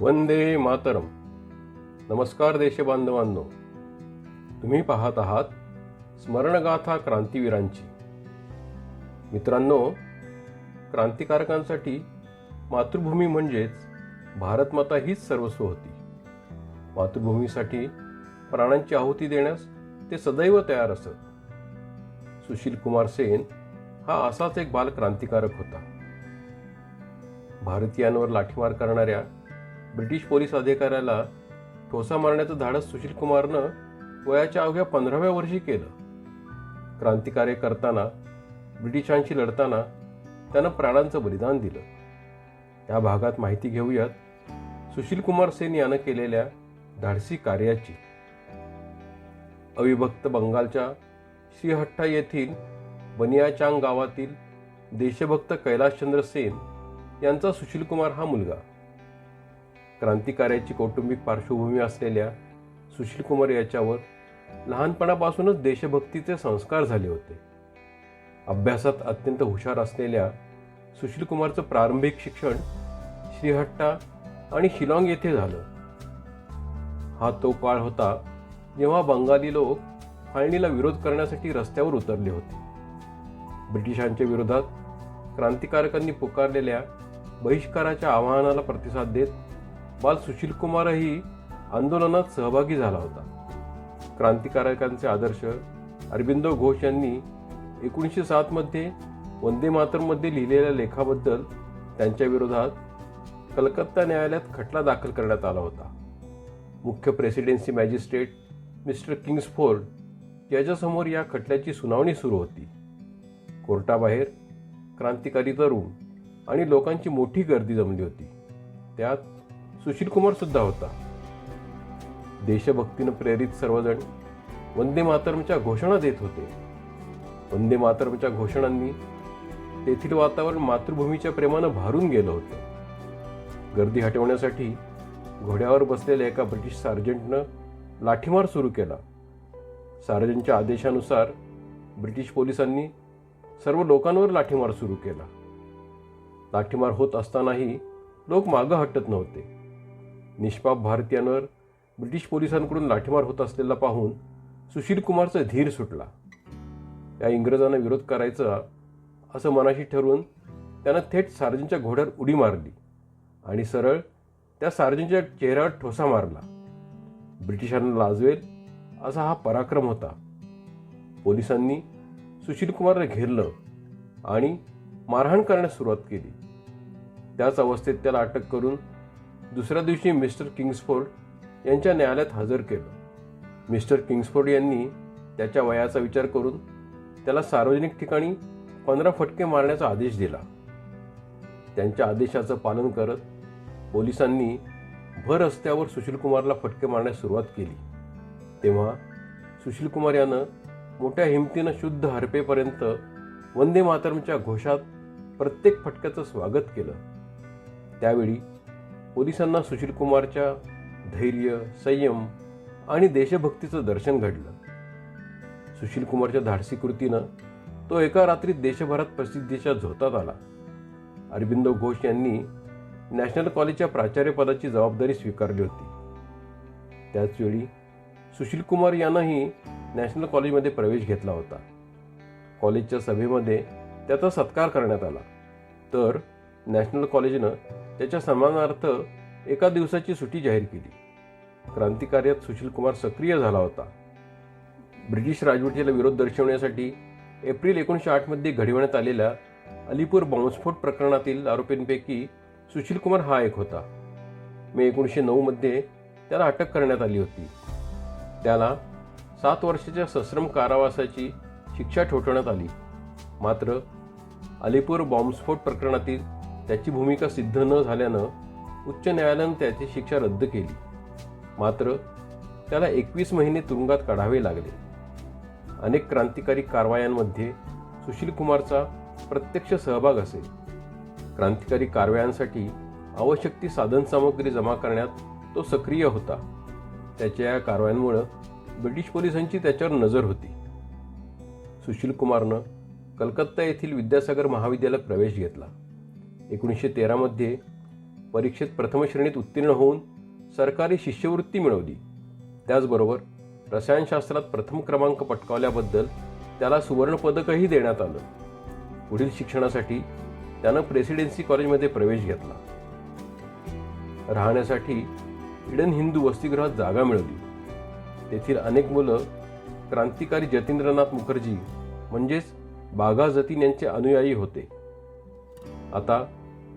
वंदे मातरम. नमस्कार देशबांधवांनो तुम्ही पाहत आहात स्मरणगाथा क्रांतीवीरांची. मित्रांनो क्रांतिकारकांसाठी मातृभूमी म्हणजेच भारतमाता हीच सर्वस्व होती. मातृभूमीसाठी प्राणांची आहुती देण्यास ते सदैव तयार असत. सुशील कुमार सेन हा असाच एक बालक्रांतिकारक होता. भारतीयांवर लाठीमार करणाऱ्या ब्रिटिश पोलीस अधिकाऱ्याला ठोसा मारण्याचं धाडस सुशील कुमारनं वयाच्या अवघ्या पंधराव्या वर्षी केलं. क्रांतिकार्य करताना ब्रिटिशांशी लढताना त्यानं प्राणांचं बलिदान दिलं. या भागात माहिती घेऊयात सुशील कुमार सेन यानं केलेल्या धाडसी कार्याची. अविभक्त बंगालच्या श्रीहट्टा येथील बनियाचांग गावातील देशभक्त कैलाशचंद्र सेन यांचा सुशील कुमार हा मुलगा. क्रांतिकार्याची कौटुंबिक पार्श्वभूमी असलेल्या सुशीलकुमार याच्यावर लहानपणापासूनच देशभक्तीचे संस्कार झाले होते. अभ्यासात अत्यंत हुशार असलेल्या सुशीलकुमारचं प्रारंभिक शिक्षण श्रीहट्टा आणि शिलाँग येथे झालं. हा तो काळ होता जेव्हा बंगाली लोक फाळणीला विरोध करण्यासाठी रस्त्यावर उतरले होते. ब्रिटिशांच्या विरोधात क्रांतिकारकांनी पुकारलेल्या बहिष्काराच्या आवाहनाला प्रतिसाद देत बाल सुशील कुमारही आंदोलनात सहभागी झाला होता. क्रांतिकारकांचे आदर्श अरविंदो घोष यांनी एकोणीसशे सातमध्ये वंदे मातरमध्ये लिहिलेल्या लेखाबद्दल त्यांच्या विरोधात कलकत्ता न्यायालयात खटला दाखल करण्यात आला होता. मुख्य प्रेसिडेन्सी मॅजिस्ट्रेट मिस्टर किंग्सफोर्ड याच्यासमोर या खटल्याची सुनावणी सुरू होती. कोर्टाबाहेर क्रांतिकारी तरुण आणि लोकांची मोठी गर्दी जमली होती. त्यात सुशील कुमार सुद्धा होता. देशभक्तीनं प्रेरित सर्वजण वंदे मातरमच्या घोषणा देत होते. वंदे मातरमच्या घोषणांनी तेथील वातावरण मातृभूमीच्या प्रेमानं भारून गेलं होतं. गर्दी हटवण्यासाठी घोड्यावर बसलेल्या एका ब्रिटिश सार्जंटनं लाठीमार सुरू केला. सार्जंटच्या आदेशानुसार ब्रिटिश पोलिसांनी सर्व लोकांवर लाठीमार सुरू केला. लाठीमार होत असतानाही लोक मागं हटत नव्हते. निष्पाप भारतीयांवर ब्रिटिश पोलिसांकडून लाठीमार होत असलेला पाहून सुशील कुमारचा धीर सुटला. या इंग्रजांना विरोध करायचा असं मनाशी ठरवून त्यानं थेट सार्जनच्या घोड्यावर उडी मारली आणि सरळ त्या सार्जनच्या चेहऱ्यावर ठोसा मारला. ब्रिटिशांना लाजवेल असा हा पराक्रम होता. पोलिसांनी सुशील कुमारला घेरलं आणि मारहाण करण्यास सुरुवात केली. त्याच अवस्थेत त्याला अटक करून दुसऱ्या दिवशी मिस्टर किंग्सफोर्ड यांच्या न्यायालयात हजर केलं. मिस्टर किंग्सफोर्ड यांनी त्याच्या वयाचा विचार करून त्याला सार्वजनिक ठिकाणी पंधरा फटके मारण्याचा आदेश दिला. त्यांच्या आदेशाचं पालन करत पोलिसांनी भर रस्त्यावर सुशीलकुमारला फटके मारण्यास सुरुवात केली. तेव्हा सुशीलकुमार यानं मोठ्या हिमतीनं शुद्ध हरपेपर्यंत वंदे मातरमच्या घोषात प्रत्येक फटक्याचं स्वागत केलं. त्यावेळी पोलिसांना सुशील कुमारच्या धैर्य संयम आणि देशभक्तीचं दर्शन घडलं. सुशील कुमारच्या धाडसी कृतीनं तो एका रात्रीत देशभरात प्रसिद्धीच्या झोतात आला. अरविंद घोष यांनी नॅशनल कॉलेजच्या प्राचार्यपदाची जबाबदारी स्वीकारली होती. त्याचवेळी सुशील कुमार नॅशनल कॉलेजमध्ये प्रवेश घेतला होता. कॉलेजच्या सभेमध्ये त्याचा सत्कार करण्यात आला. तर नॅशनल कॉलेजनं त्याच्या सन्मानार्थ एका दिवसाची सुट्टी जाहीर केली. क्रांतिकार्यात सुशीलकुमार सक्रिय झाला होता. ब्रिटिश राजवटीला विरोध दर्शवण्यासाठी एप्रिल एकोणीसशे आठमध्ये घडविण्यात आलेल्या अलीपूर बॉम्बस्फोट प्रकरणातील आरोपींपैकी सुशीलकुमार हा एक होता. मे एकोणीसशे नऊमध्ये त्याला अटक करण्यात आली होती. त्याला सात वर्षाच्या सश्रम कारावासाची शिक्षा ठोठवण्यात आली. मात्र अलीपूर बॉम्बस्फोट प्रकरणातील त्याची भूमिका सिद्ध न झाल्यानं उच्च न्यायालयानं त्याची शिक्षा रद्द केली. मात्र त्याला एकवीस महिने तुरुंगात काढावे लागले. अनेक क्रांतिकारी कारवायांमध्ये सुशील कुमारचा प्रत्यक्ष सहभाग असेल. क्रांतिकारी कारवायांसाठी आवश्यक ती साधनसामग्री जमा करण्यात तो सक्रिय होता. त्याच्या या कारवायांमुळं ब्रिटिश पोलिसांची त्याच्यावर नजर होती. सुशील कुमारनं कलकत्ता येथील विद्यासागर महाविद्यालयात प्रवेश घेतला. एकोणीसशे तेरामध्ये परीक्षेत प्रथम श्रेणीत उत्तीर्ण होऊन सरकारी शिष्यवृत्ती मिळवली. त्याचबरोबर रसायनशास्त्रात प्रथम क्रमांक पटकावल्याबद्दल त्याला सुवर्णपदकही देण्यात आलं. पुढील शिक्षणासाठी त्यानं प्रेसिडेन्सी कॉलेजमध्ये प्रवेश घेतला. राहण्यासाठी इडन हिंदू वसतिगृहात जागा मिळवली. तेथील अनेक मुलं क्रांतिकारी जतींद्रनाथ मुखर्जी म्हणजेच बाघा जतीन यांचे अनुयायी होते. आता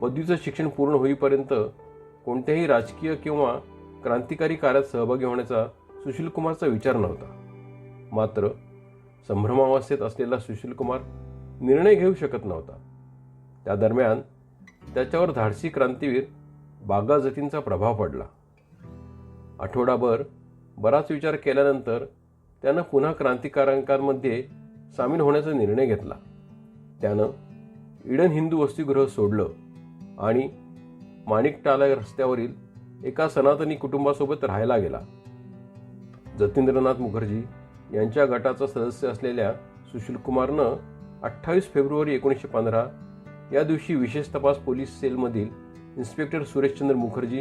पदवीचं शिक्षण पूर्ण होईपर्यंत कोणत्याही राजकीय किंवा क्रांतिकारी कार्यात सहभागी होण्याचा सुशीलकुमारचा विचार नव्हता. मात्र संभ्रमावस्थेत असलेला सुशीलकुमार निर्णय घेऊ शकत नव्हता. त्या दरम्यान त्याच्यावर धाडसी क्रांतीवीर बागा जतींचा प्रभाव पडला. आठवडाभर बराच विचार केल्यानंतर त्यानं पुन्हा क्रांतिकारकांमध्ये सामील होण्याचा निर्णय घेतला. त्यानं इडन हिंदू वसतिगृह सोडलं. आणि माणिकटाला रस्त्यावरील एका सनातनी कुटुंबासोबत राहायला गेला. जतींद्रनाथ मुखर्जी यांच्या गटाचा सदस्य असलेल्या सुशीलकुमारनं अठ्ठावीस फेब्रुवारी एकोणीसशे पंधरा या दिवशी विशेष तपास पोलीस सेलमधील इन्स्पेक्टर सुरेशचंद्र मुखर्जी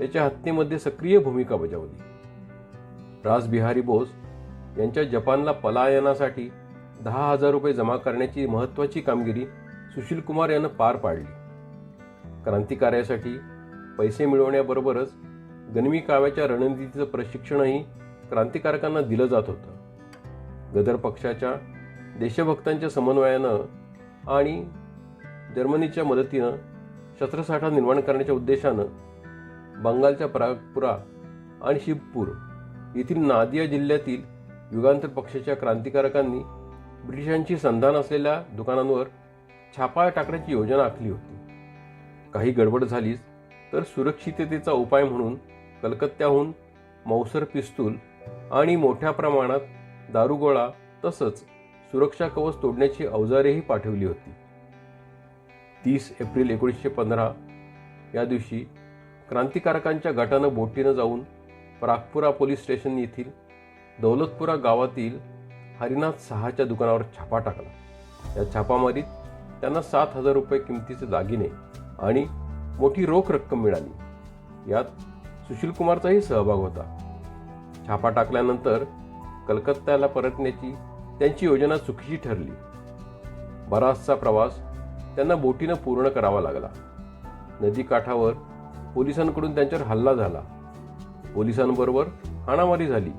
याच्या हत्येमध्ये सक्रिय भूमिका बजावली. रासबिहारी बोस यांच्या जपानला पलायनासाठी दहा हजार रुपये जमा करण्याची महत्त्वाची कामगिरी सुशीलकुमार यानं पार पाडली. क्रांतिकार्यासाठी पैसे मिळवण्याबरोबरच गनिमी काव्याच्या रणनीतीचं प्रशिक्षणही क्रांतिकारकांना दिलं जात होतं. गदर पक्षाच्या देशभक्तांच्या समन्वयानं आणि जर्मनीच्या मदतीनं शस्त्रसाठा निर्माण करण्याच्या उद्देशानं बंगालच्या प्रागपुरा आणि शिवपूर येथील नादिया जिल्ह्यातील युगांतर पक्षाच्या क्रांतिकारकांनी ब्रिटिशांची संधान असलेल्या दुकानांवर छापा टाकण्याची योजना आखली होती. काही गडबड झालीच तर सुरक्षिततेचा उपाय म्हणून कलकत्त्याहून मौसर पिस्तूल आणि मोठ्या प्रमाणात दारुगोळा तसंच सुरक्षा कवच तोडण्याची अवजारेही पाठवली होती. तीस एप्रिल एकोणीसशे पंधरा या दिवशी क्रांतिकारकांच्या गटानं बोटीनं जाऊन प्रागपुरा पोलीस स्टेशन येथील दौलतपुरा गावातील हरिनाथ सहाच्या दुकानावर छापा टाकला. या छापामारीत त्यांना सात हजार रुपये किमतीचे दागिने आणि मोठी रोख रक्कम मिळाली. यात सुशील कुमारचाही सहभाग होता. छापा टाकल्यानंतर कलकत्त्याला परतण्याची त्यांची योजना चुकीची ठरली. बराचसा प्रवास त्यांना बोटीनं पूर्ण करावा लागला. नदीकाठावर पोलिसांकडून त्यांच्यावर हल्ला झाला. पोलिसांबरोबर हाणामारी झाली.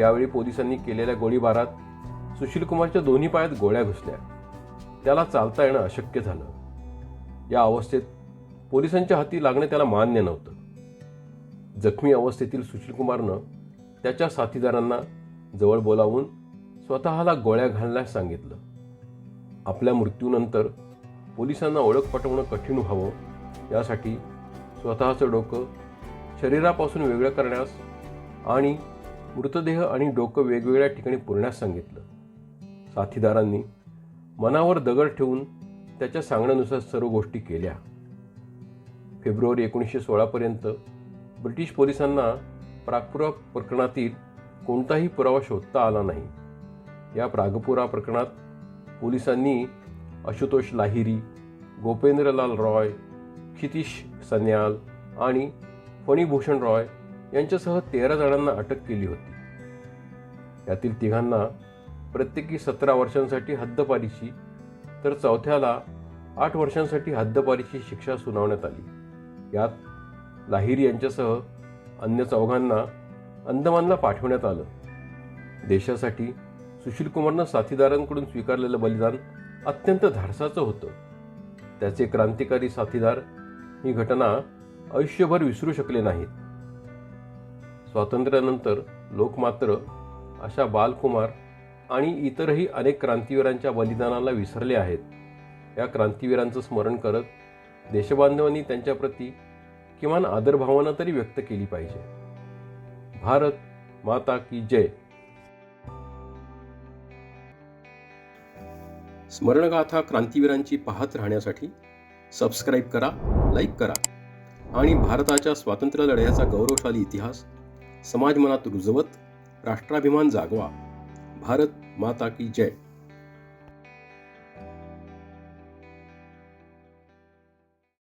यावेळी पोलिसांनी केलेल्या गोळीबारात सुशीलकुमारच्या दोन्ही पायात गोळ्या घुसल्या. त्याला चालता येणं अशक्य झालं. या अवस्थेत पोलिसांच्या हाती लागणं त्याला मान्य नव्हतं. जखमी अवस्थेतील सुशीलकुमारनं त्याच्या साथीदारांना जवळ बोलावून स्वतःला गोळ्या घालण्यास सांगितलं. आपल्या मृत्यूनंतर पोलिसांना ओळख पटवणं कठीण व्हावं यासाठी स्वतःचं डोकं शरीरापासून वेगळं करण्यास आणि मृतदेह आणि डोकं वेगवेगळ्या ठिकाणी पुरण्यास सांगितलं. साथीदारांनी मनावर दगड ठेवून त्याच्या सांगण्यानुसार सर्व गोष्टी केल्या. फेब्रुवारी एकोणीसशे सोळापर्यंत ब्रिटिश पोलिसांना प्रागपुरा प्रकरणातील कोणताही पुरावा शोधता आला नाही. या प्रागपुरा प्रकरणात पोलिसांनी आशुतोष लाहिरी गोपेंद्रलाल रॉय क्षितिश सन्याल आणि फणीभूषण रॉय यांच्यासह तेरा जणांना अटक केली होती. यातील तिघांना प्रत्येकी सतरा वर्षांसाठी हद्दपारीची तर चौथ्याला आठ वर्षांसाठी हद्दपारीची शिक्षा सुनावण्यात आली. यात लाहिरी यांच्यासह अन्य चौघांना अंदमानला पाठवण्यात आलं. देशासाठी सुशीलकुमारनं साथीदारांकडून स्वीकारलेलं बलिदान अत्यंत धाडसाचं होतं. त्याचे क्रांतिकारी साथीदार ही घटना आयुष्यभर विसरू शकले नाहीत. स्वातंत्र्यानंतर लोक मात्र अशा बालकुमार आणि इतरही अनेक क्रांतिवीरांच्या बलिदानाला विसरले आहेत. या क्रांतिवीरांचं स्मरण करत देशबांधवांनी त्यांच्याप्रती किमान आदरभावना तरी व्यक्त केली पाहिजे. भारत माता की जय. स्मरणगाथा क्रांतिवीरांची पाहत राहण्यासाठी सबस्क्राईब करा लाईक करा आणि भारताच्या स्वातंत्र्य लढ्याचा गौरवशाली इतिहास समाज मनात रुजवत राष्ट्राभिमान जागवा. भारत माता की जय।